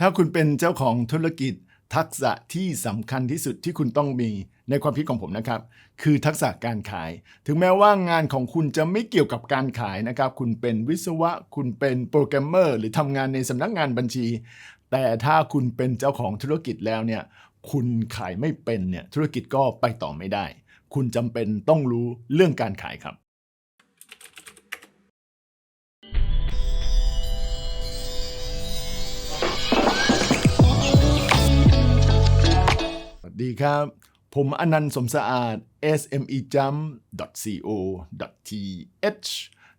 ถ้าคุณเป็นเจ้าของธุรกิจ ทักษะที่สำคัญที่สุดที่คุณต้องมีในความคิดของผมนะครับ คือทักษะการขาย ถึงแม้ว่างานของคุณจะไม่เกี่ยวกับการขายนะครับ คุณเป็นวิศวะ คุณเป็นโปรแกรมเมอร์ หรือทำงานในสำนักงานบัญชี แต่ถ้าคุณเป็นเจ้าของธุรกิจแล้วเนี่ย คุณขายไม่เป็นเนี่ยธุรกิจก็ไปต่อไม่ได้ คุณจำเป็นต้องรู้เรื่องการขายครับ ดีครับ ผมอนันต์สมสะอาด smejump.co.th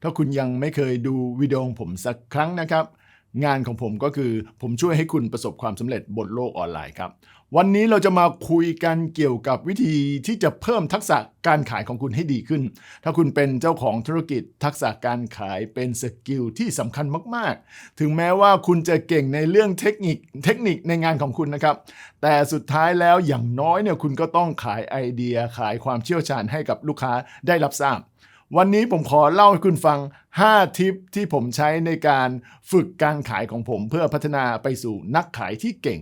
ถ้าคุณยังไม่เคยดูวิดีโอผมสักครั้งนะครับ งานของผมก็คือผมช่วยให้คุณประสบความสำเร็จบนโลกออนไลน์ครับ วันนี้เราจะมาคุยกันเกี่ยวกับวิธีที่จะเพิ่มทักษะการขายของคุณให้ดีขึ้น ถ้าคุณเป็นเจ้าของธุรกิจ ทักษะการขายเป็นสกิลที่สำคัญมาก ๆ ถึงแม้ว่าคุณจะเก่งในเรื่องเทคนิคเทคนิคในงานของคุณนะครับ แต่สุดท้ายแล้วอย่างน้อยเนี่ยคุณก็ต้องขายไอเดียขายความเชี่ยวชาญให้กับลูกค้าได้รับทราบ วันนี้ผมขอเล่าให้คุณฟัง 5 ทิปที่ผมใช้ในการฝึกการขายของผมเพื่อพัฒนาไปสู่นักขายที่เก่ง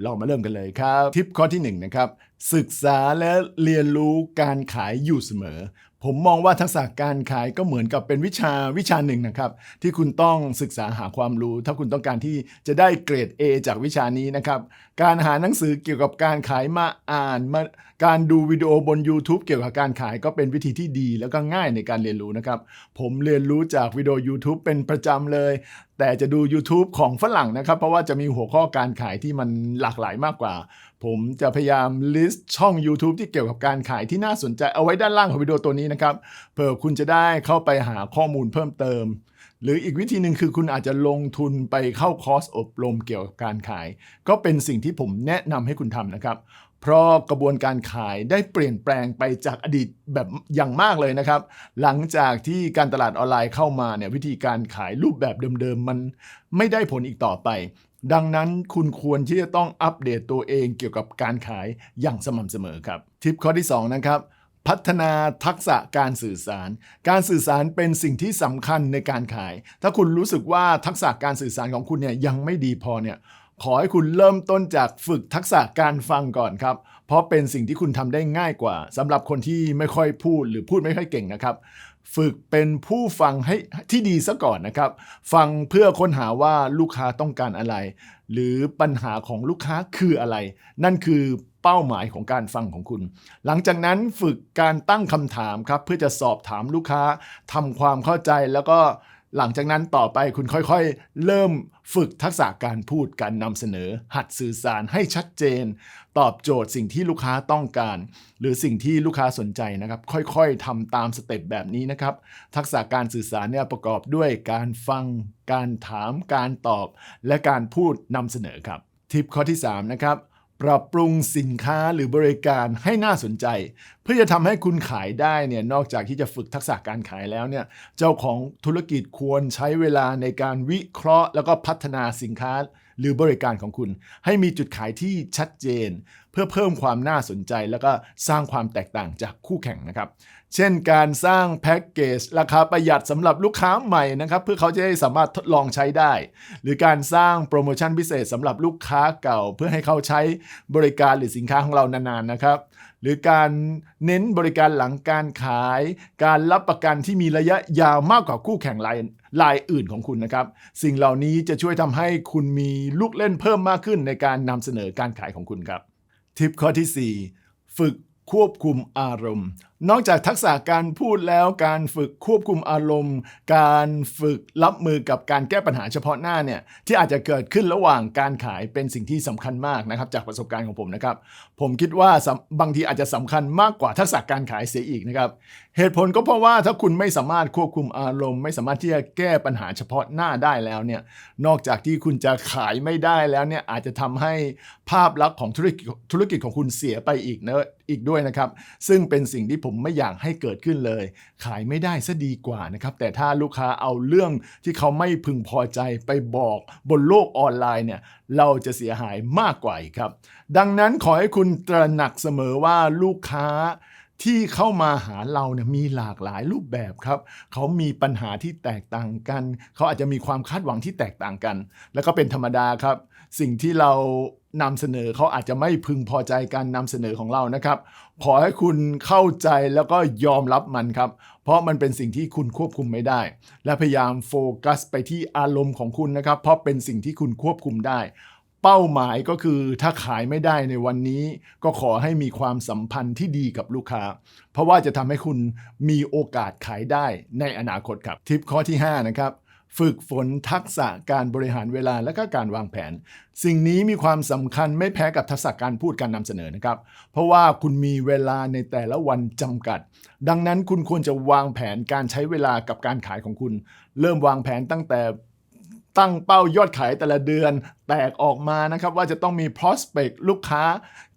เรามาเริ่มกันเลยครับ ทิปข้อที่1นะครับศึกษาและเรียนรู้การขายอยู่เสมอ ผมมองว่าทักษะการขายก็เหมือนกับเป็นวิชาวิชาหนึ่งนะครับ ที่คุณต้องศึกษาหาความรู้ ถ้าคุณต้องการที่จะได้เกรด A จากวิชานี้นะครับ การหาหนังสือเกี่ยวกับการขายมาอ่านมาการดูวิดีโอบน YouTube เกี่ยวกับการขายก็เป็นวิธีที่ดี แล้วก็ง่ายในการเรียนรู้นะครับ ผมเรียนรู้จากวิดีโอ YouTube เป็นประจำเลย แต่จะดู YouTube ของฝรั่งนะครับ เพราะว่าจะมีหัวข้อการขายที่มันหลากหลายมากกว่า ผมจะพยายาม list ช่อง YouTube ที่เกี่ยวกับการขายที่น่าสนใจเอาไว้ด้านล่างของวิดีโอตัวนี้นะครับเผื่อคุณจะได้เข้าไปหาข้อมูลเพิ่มเติม หรืออีกวิธีหนึ่งคือคุณอาจจะลงทุนไปเข้าคอร์สอบรมเกี่ยวกับการขาย ก็เป็นสิ่งที่ผมแนะนำให้คุณทำนะครับเพราะกระบวนการขายได้เปลี่ยนแปลงไปจากอดีตแบบอย่างมากเลยนะครับ หลังจากที่การตลาดออนไลน์เข้ามาเนี่ยวิธีการขายรูปแบบเดิมๆ มันไม่ได้ผลอีกต่อไป ดังนั้นคุณควรที่จะต้องอัปเดตตัวเองเกี่ยวกับการขายอย่างสม่ำเสมอครับ ทิปข้อที่ 2 นะครับ พัฒนาทักษะการสื่อสาร การสื่อสารเป็นสิ่งที่สำคัญในการขาย ถ้าคุณรู้สึกว่าทักษะการสื่อสารของคุณเนี่ยยังไม่ดีพอเนี่ยขอให้คุณเริ่มต้นจากฝึกทักษะการฟังก่อนครับ เพราะเป็นสิ่งที่คุณทำได้ง่ายกว่าสำหรับคนที่ไม่ค่อยพูดหรือพูดไม่ค่อยเก่งนะครับ ฝึกเป็นผู้ฟังให้ที่ดีซะก่อนนะครับ ฟังเพื่อค้นหาว่าลูกค้าต้องการอะไร หรือปัญหาของลูกค้าคืออะไร นั่นคือเป้าหมายของการฟังของคุณ หลังจากนั้นฝึกการตั้งคำถามครับ เพื่อจะสอบถามลูกค้าทำความเข้าใจแล้วก็ หลังจากนั้นต่อไปคุณค่อยๆ เริ่มฝึกทักษะการพูดการนำเสนอ หัดสื่อสารให้ชัดเจน ตอบโจทย์สิ่งที่ลูกค้าต้องการ หรือสิ่งที่ลูกค้าสนใจนะครับ ค่อยๆทำตามสเต็ปแบบนี้นะครับ ทักษะการสื่อสารเนี่ยประกอบด้วยการฟัง การถาม การตอบ และการพูดนำเสนอครับ ทิปข้อที่3นะครับ ปรับปรุงสินค้าหรือบริการให้น่าสนใจ เพื่อจะทำให้คุณขายได้เนี่ยนอกจากที่จะฝึกทักษะการขายแล้วเนี่ยเจ้าของธุรกิจควรใช้เวลาในการวิเคราะห์ แล้วก็พัฒนาสินค้าหรือบริการของคุณ ให้มีจุดขายที่ชัดเจน เพื่อเพิ่มความน่าสนใจ แล้วก็สร้างความแตกต่างจากคู่แข่งนะครับ เช่นการสร้างแพ็กเกจราคาประหยัดสำหรับลูกค้าใหม่นะครับ เพื่อเขาจะได้สามารถทดลองใช้ได้ หรือการสร้างโปรโมชั่นพิเศษสำหรับลูกค้าเก่า เพื่อให้เขาใช้บริการหรือสินค้าของเรานานๆนะครับหรือการเน้นบริการหลังการขาย การรับประกันที่มีระยะยาวมากกว่าคู่แข่งรายรายอื่นของคุณนะครับ สิ่งเหล่านี้จะช่วยทำให้คุณมีลูกเล่นเพิ่มมากขึ้นในการนำเสนอการขายของคุณครับ ทิปข้อที่ 4 ฝึกควบคุมอารมณ์ นอกจากทักษะการพูดแล้วการฝึกควบคุมอารมณ์ การฝึกรับมือกับการแก้ปัญหาเฉพาะหน้าเนี่ยที่อาจจะเกิดขึ้นระหว่างการขายเป็นสิ่งที่สำคัญมากนะครับ จากประสบการณ์ของผมนะครับ ผมคิดว่าบางทีอาจจะสำคัญมากกว่าทักษะการขายเสียอีกนะครับ เหตุผลก็เพราะว่าถ้าคุณไม่สามารถควบคุมอารมณ์ ไม่สามารถที่จะแก้ปัญหาเฉพาะหน้าได้แล้วเนี่ยนอกจากที่คุณจะขายไม่ได้แล้วเนี่ยอาจจะทำให้ภาพลักษณ์ของธุรกิจธุรกิจของคุณเสียไปอีกนะอีกด้วยนะครับ ซึ่งเป็นสิ่งที่ผมไม่อยากให้เกิดขึ้นเลย ขายไม่ได้ซะดีกว่านะครับ แต่ถ้าลูกค้าเอาเรื่องที่เขาไม่พึงพอใจไปบอกบนโลกออนไลน์เนี่ยเราจะเสียหายมากกว่าครับ ดังนั้นขอให้คุณตระหนักเสมอว่าลูกค้าที่เข้ามาหาเราเนี่ยมีหลากหลายรูปแบบครับ เขามีปัญหาที่แตกต่างกัน เขาอาจจะมีความคาดหวังที่แตกต่างกัน แล้วก็เป็นธรรมดาครับ สิ่งที่เรา นำเสนอเขาอาจจะไม่พึงพอใจการนำเสนอของเรานะครับ ขอให้คุณเข้าใจแล้วก็ยอมรับมันครับ เพราะมันเป็นสิ่งที่คุณควบคุมไม่ได้ และพยายามโฟกัสไปที่อารมณ์ของคุณนะครับ เพราะเป็นสิ่งที่คุณควบคุมได้ เป้าหมายก็คือถ้าขายไม่ได้ในวันนี้ ก็ขอให้มีความสัมพันธ์ที่ดีกับลูกค้า เพราะว่าจะทำให้คุณมีโอกาสขายได้ในอนาคตครับ ทิปข้อที่ 5 นะครับ ฝึกฝนทักษะการบริหารเวลาและก็การวางแผน สิ่งนี้มีความสำคัญไม่แพ้กับทักษะการพูดการนำเสนอนะครับ เพราะว่าคุณมีเวลาในแต่ละวันจำกัด ดังนั้นคุณควรจะวางแผนการใช้เวลากับการขายของคุณ เริ่มวางแผนตั้งแต่ตั้งเป้ายอดขายแต่ละเดือนแตกออกมานะครับ ว่าจะต้องมี prospect ลูกค้า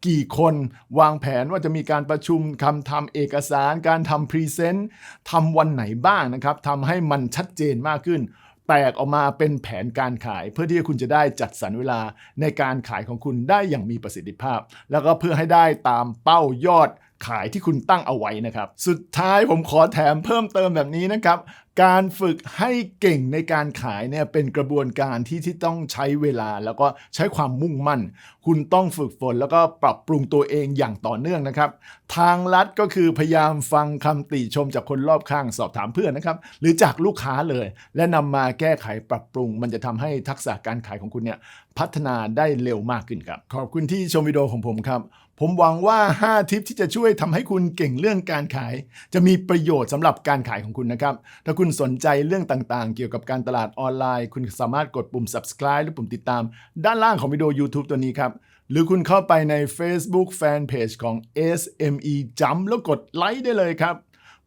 กี่คน วางแผนว่าจะมีการประชุมคำทำเอกสาร การทำพรีเซนต์ทำวันไหนบ้างนะครับทำให้มันชัดเจนมากขึ้น แตกออกมาเป็นแผนการขายเพื่อที่คุณจะได้จัดสรรเวลาในการขายของคุณได้อย่างมีประสิทธิภาพ แล้วก็เพื่อให้ได้ตามเป้ายอดขายที่คุณตั้งเอาไว้นะครับ สุดท้ายผมขอแถมเพิ่มเติมแบบนี้นะครับ การฝึกให้เก่งในการขายเนี่ยเป็นกระบวนการที่ที่ต้องใช้เวลาแล้วก็ใช้ความมุ่งมั่น คุณต้องฝึกฝนแล้วก็ปรับปรุงตัวเองอย่างต่อเนื่องนะครับ ทางลัดก็คือพยายามฟังคำติชมจากคนรอบข้างสอบถามเพื่อนนะครับ หรือจากลูกค้าเลย และนำมาแก้ไขปรับปรุง มันจะทำให้ทักษะการขายของคุณเนี่ยพัฒนาได้เร็วมากขึ้นครับ ขอบคุณที่ชมวิดีโอของผมครับ ผมหวังว่า 5 ทิปที่จะช่วยทำให้คุณเก่งเรื่องการขาย จะมีประโยชน์สำหรับการขายของคุณนะครับถ้าคุณสนใจเรื่องต่างๆ เกี่ยวกับการตลาดออนไลน์ คุณสามารถกดปุ่ม subscribe หรือปุ่มติดตาม ด้านล่างของวิดีโอ YouTube ตัวนี้ครับ หรือคุณเข้าไปใน Facebook Fanpage ของ SME Jump แล้วกดไลค์ได้เลยครับ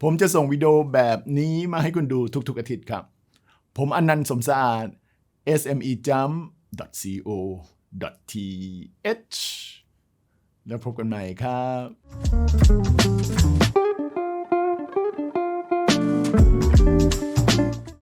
ผมจะส่งวิดีโอแบบนี้มาให้คุณดูทุกๆอาทิตย์ครับ ผมอนันต์สมสะอาด smejump.co.th แล้วพบกันใหม่ครับ